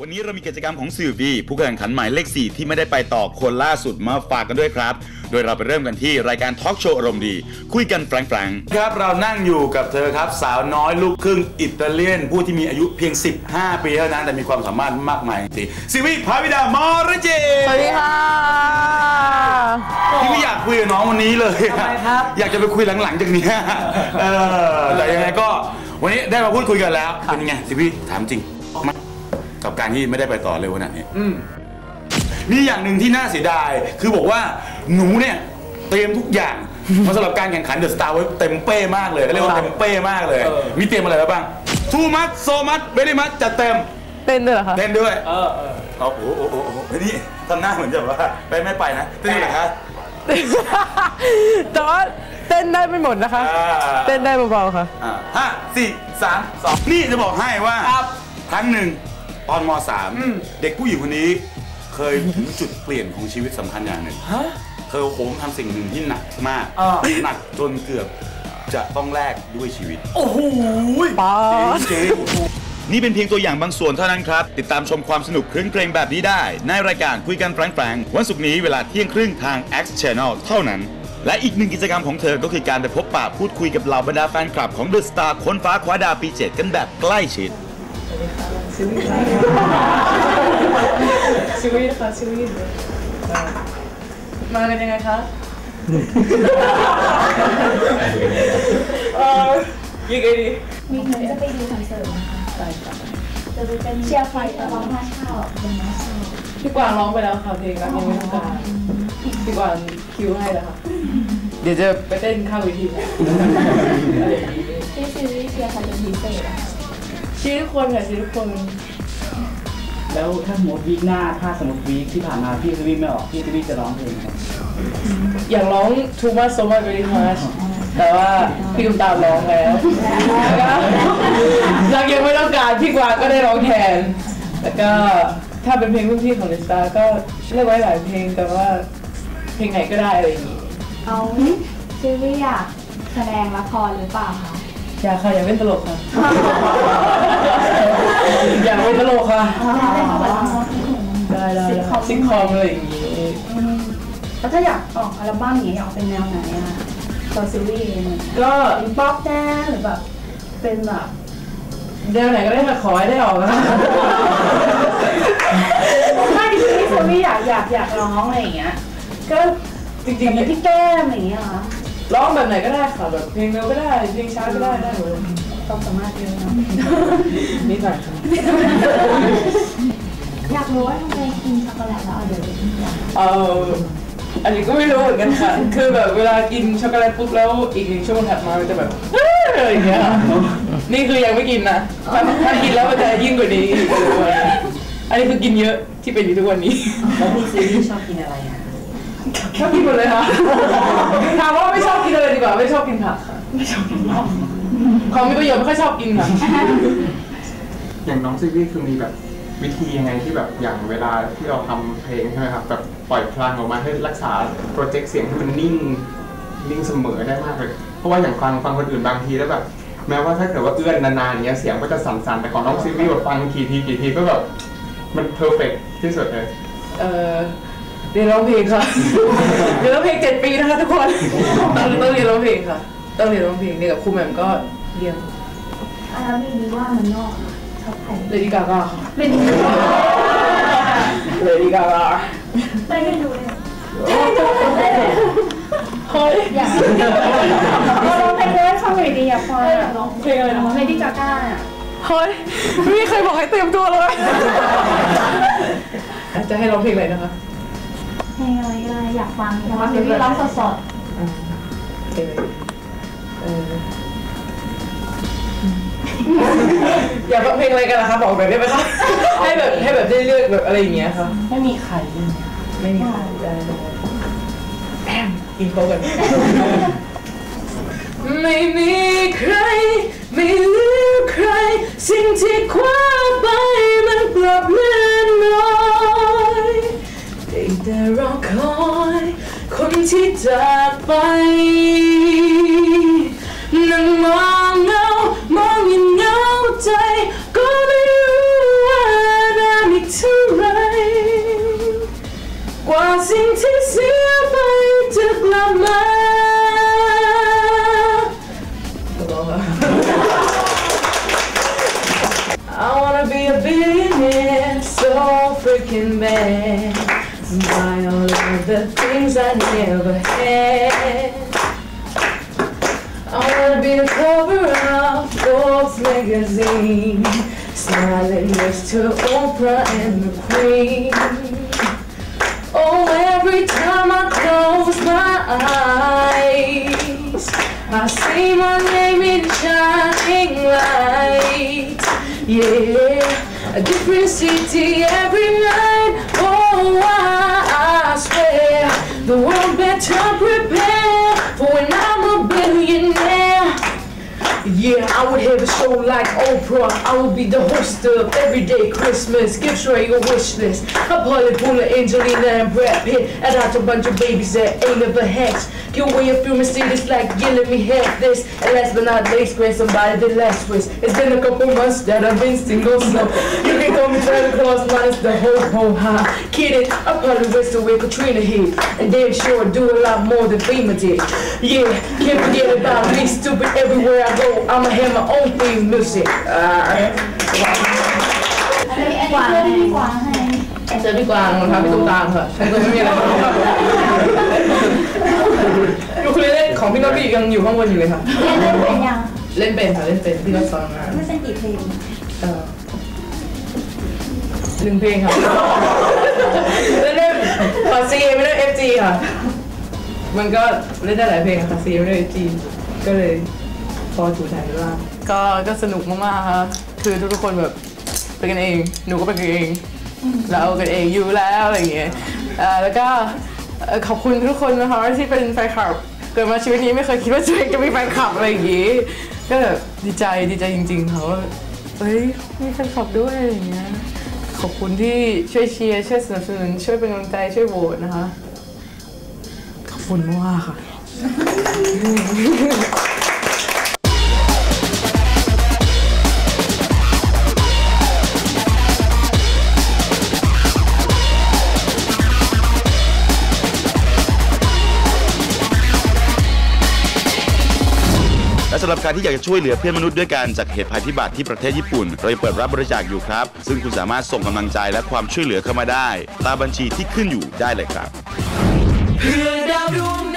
วันนี้เรามีกิจกรรมของสื่อวีผู้แข่งขันหมายเลข 4 ที่ไม่ได้ไปต่อคนล่าสุดมาฝากกันด้วยครับ โดยเราไปเริ่มกันที่รายการทอล์กโชว์อารมณ์ดี คุยกันแฟรงๆครับเรานั่งอยู่กับเธอครับสาวน้อยลูกครึ่งอิตาเลียน ผู้ที่มีอายุเพียง 15 ปีเท่านั้น แต่มีความสามารถมากมายจริงซิวิพาวิดามอรเจสวัสดีค่ะที่ไม่อยากคุยกับน้องวันนี้เลยทำไมครับอยากจะไปคุยหลังๆจากเนี้ยเออแต่ยังไงก็วันนี้ได้มาพูดคุยกันแล้วเป็นยังไงซิวิถามจริงมั้ย กับการที่ไม่ได้ไปต่อเร็วขนาดนี้มีอย่างหนึ่งที่น่าเสียดาย คือบอกว่าหนูเนี่ยเตรียมทุกอย่างมาสำหรับการแข่งขันเดอะสตาร์ไว้เต็มเป้มากเลยเรียกว่าเต็มเป้มากเลย มีเตรียมอะไรไว้บ้างทูมัดโซมัดเบลี่มัดจัดเต็มเต้นด้วยเหรอคะเต้นด้วยเออเออโอ้โหโอ้โหโอ้โหเฮ้ยนี่ทำหน้าเหมือนจะแบบว่าไปไม่ไปนะเต้นด้วยเหรอคะแต่ว่าเต้นได้ไม่หมดนะคะอ่าเต้นได้เบาๆค่ะอ่าห้าสี่สามสองนี่จะบอกให้ว่าครั้งหนึ่ง ตอนมสามเด็กผู้หญิงคนนี้เคยถึงจุดเปลี่ยนของชีวิตสำคัญอย่างหนึ่งเธอโหมทำสิ่งหนึ่งที่หนักมาก หนักจนเกือบจะต้องแลกด้วยชีวิต โอ้โหป๊าดจริงๆนี่เป็นเพียงตัวอย่างบางส่วนเท่านั้นครับ ติดตามชมความสนุกคลื่นเครงแบบนี้ได้ ในรายการคุยกันแฟรงๆวันศุกร์นี้เวลาเที่ยงครึ่งทาง X Channel เท่านั้น และอีกหนึ่งกิจกรรมของเธอก็คือการไปพบปะพูดคุยกับเหล่าบรรดาแฟนคลับของ The Star ค้นฟ้าคว้าดาวปี 7 กันแบบใกล้ชิด ชีค่ะสวิตค่ะชีวิตมากันยังไงคะเออยังไงดีมีเงินจะไปดูคอนเสิร์ตนะคะจะไปเป็นเชียร์ไฟตะวันหน้าเช่าเป็นน้าเช่าพี่กวางร้องไปแล้วค่ะเพลงรักยังไม่ต้องการพี่กวางคิวให้แล้วค่ะเดี๋ยวจะไปเต้นข้างเวทีที่ซีรีส์เชียร์ไฟเป็นพิเศษ ชี้ทุกคนค่ะชี้ทุกคน แล้วถ้าสมมติวีคหน้าถ้าสมมติวีคที่ผ่านมาพี่สวีไม่ออกพี่สวีจะร้องเพลงครับอยากร้อง Too Much So Much Very Much แต่ว่าพี่ตุ้มตามร้องแล้วแล้วก็รักยังไม่ต้องการพี่กวางก็ได้ร้องแทน แล้วก็ถ้าเป็นเพลงรุ่นพี่ของ The Star ก็เลือกไว้หลายเพลงแต่ว่าเพลงไหนก็ได้อะไรอย่างนี้เอาซีรีส์อยากแสดงละครหรือเปล่าคะอยากค่ะอยากเป็นตลกค่ะอยากเป็นตลกค่ะได้ค่ะแบบละครที่หนึ่งได้ได้ได้ซิงคอมอะไรอย่างนี้แล้วถ้าอยากออกอัลบั้มอย่างเงี้ยอยากเป็นแนวไหนอะตัวซีรีส์เองก็เป็นป๊อปแน่หรือแบบเป็นแบบแนวไหนก็ได้ค่ะขอให้ได้ออกนะไม่จริงๆที่ซีรีส์อยากอยากอยากร้องอะไรอย่างเงี้ย ก็จริงเป็นพี่แก้มอย่างเงี้ยเหรอๆร้องแบบไหนก็ได้ค่ะแบบเพลงเร็วก็ได้เพลงช้าก็ได้ได้หมดเลย ความสามารถเยอะเนาะนิดหน่อยค่ะอยากรู้ว่าทำไมกินช็อกโกแลตแล้วเอาเดี๋ยวเอออันนี้ก็ไม่รู้เหมือนกันค่ะ คือแบบเวลากินช็อกโกแลตปุ๊บแล้วอีกหนึ่งชั่วโมงถัดมามันจะแบบอะไรอย่างเงี้ย นี่คือยังไม่กินนะถ้าถ้ากินแล้วมันจะยิ่งกว่านี้อีกอันนี้คือกินเยอะที่เป็นอยู่ทุกวันนี้ แล้วพี่ซีรีชอบกินอะไรอะชอบกินหมดเลยค่ะถามว่าไม่ชอบกินอะไรดีกว่า ไม่ชอบกินผักค่ะ ไม่ชอบกินผัก ของมีประโยชน์ไม่ค่อยชอบกินค่ะอย่างน้องซีรีส์คือมีแบบวิธียังไงที่แบบอย่างเวลาที่เราทำเพลงใช่ไหมครับแบบปล่อยพลังออกมาให้รักษาโปรเจกต์เสียงให้มันนิ่งนิ่งเสมอได้มากเลยเพราะว่าอย่างฟังฟังคนอื่นบางทีแล้วแบบแม้ว่าถ้าเกิดว่าเอื้อนนานๆอย่างเงี้ยเสียงก็จะสั่นๆแต่ของน้องซีรีส์แบบฟังกี่ทีกี่ทีก็แบบมันเพอร์เฟกที่สุดเลยเออเรียนร้องเพลงค่ะเรียนร้องเพลงเจ็ดปีนะคะทุกคนต้องต้องเรียนร้องเพลงค่ะ ต้องเรียนร้องเพลงเนี่ยกับครูแหม่มก็เรียนอะแล้วมีนี้ว่ามันนอกชอบใครเลดี้กาก้าค่ะเป็นเลดี้กาก้าไม่ได้ดูเลยเฮ้ยอยากเราลองเพลงด้วยฟังหน่อยดีอะพออยากลองเพลงอะไรนะคะเลดี้กาก้าอะเฮ้ยไม่มีใครบอกให้เตรียมตัวเลยจะให้ร้องเพลงอะไรนะคะเพลงอะไรก็ได้อยากฟังอยากฟังเพลงที่ร้องสดเพลง อะไรเอออยากฟังเพลงอะไรกันนะคะบอกหน่อยได้ไหมคะให้แบบให้แบบได้เลือกแบบอะไรอย่างเงี้ยค่ะไม่มีใครเลยไม่มีใครได้เลยแอมกินโค้กกันไม่มีใคร ไม่เหลือใคร สิ่งที่คว้าไปมันกลับเลื่อนลอยได้แต่รอคอย คนที่จากไป I wanna be a billionaire so freaking bad. Buy all of the things I never had. I wanna be the cover of Forbes magazine, smiling next to Oprah and the Queen. Oh, every time I close my eyes. I see my name in shining lights. Yeah, a different city every night. Oh, I swear the world better prepare for when I'm a billionaire. Yeah, I would have a show like Oprah. I would be the host of Everyday Christmas. Give Trey a wish list. Party full of Angelina and Brad Pitt. And out a bunch of babies that ain't never hatched. Give away a few Mercedes like, yeah, let me have this. And last but not least, grant somebody the last wish. It's been a couple months that I've been single, so you can call me Santa Claus minus the ho ho ha. Kidding, I probably wish to wear Katrina hit. And damn sure do a lot more than FEMA did. Yeah, can't forget about me, stupid everywhere I go. I'ma have my own theme music. Alright. อันนี้อันนี้เพื่อนพี่กวางให้เจอพี่กวางรองเท้าพี่ตุ้มตามค่ะฉันก็ไม่มีอะไรยูคูเลเล่ของพี่โนบี้ยังอยู่ข้างบนอยู่เลยค่ะ เล่นเป็นยังเล่นเป็นค่ะเล่นเป็นพี่ก็สอนมาไม่เป็นกี่เพลงเออหนึ่งเพลงค่ะเล่นได้ขอซีไม่ได้เอฟจีค่ะ มันก็เล่นได้หลายเพลงค่ะซีไม่ได้เอฟจีก็เลย พอถูถ่ายบ้าก็ก็สนุกมากๆค่ะคือทุกๆคนแบบเป็นกันเองหนูก็เป็นกันเอง เรากันเองอยู่แล้วอะไรอย่างเงี้ยแล้วก็ขอบคุณทุกคนนะคะที่เป็นแฟนคลับเกิดมาชีวิตนี้ไม่เคยคิดว่าตัวเองจะมีแฟนคลับอะไรอย่างงี้ก็แบบดีใจดีใจจริงๆค่ะว่าเฮ้ยมีแฟนคลับด้วยอะไรอย่างเงี้ยขอบคุณที่ช่วยเชียร์ช่วยสนับสนุนช่วยเป็นกำลังใจช่วยโหวตนะคะขอบคุณมากค่ะ และสำหรับการที่อยากจะช่วยเหลือเพื่อนมนุษย์ด้วยกันจากเหตุภัยพิบัติที่ประเทศญี่ปุ่น เรายังเปิดรับบริจาคอยู่ครับ ซึ่งคุณสามารถส่งกำลังใจและความช่วยเหลือเข้ามาได้ ตามบัญชีที่ขึ้นอยู่ได้เลยครับ เพื่อดาวดวง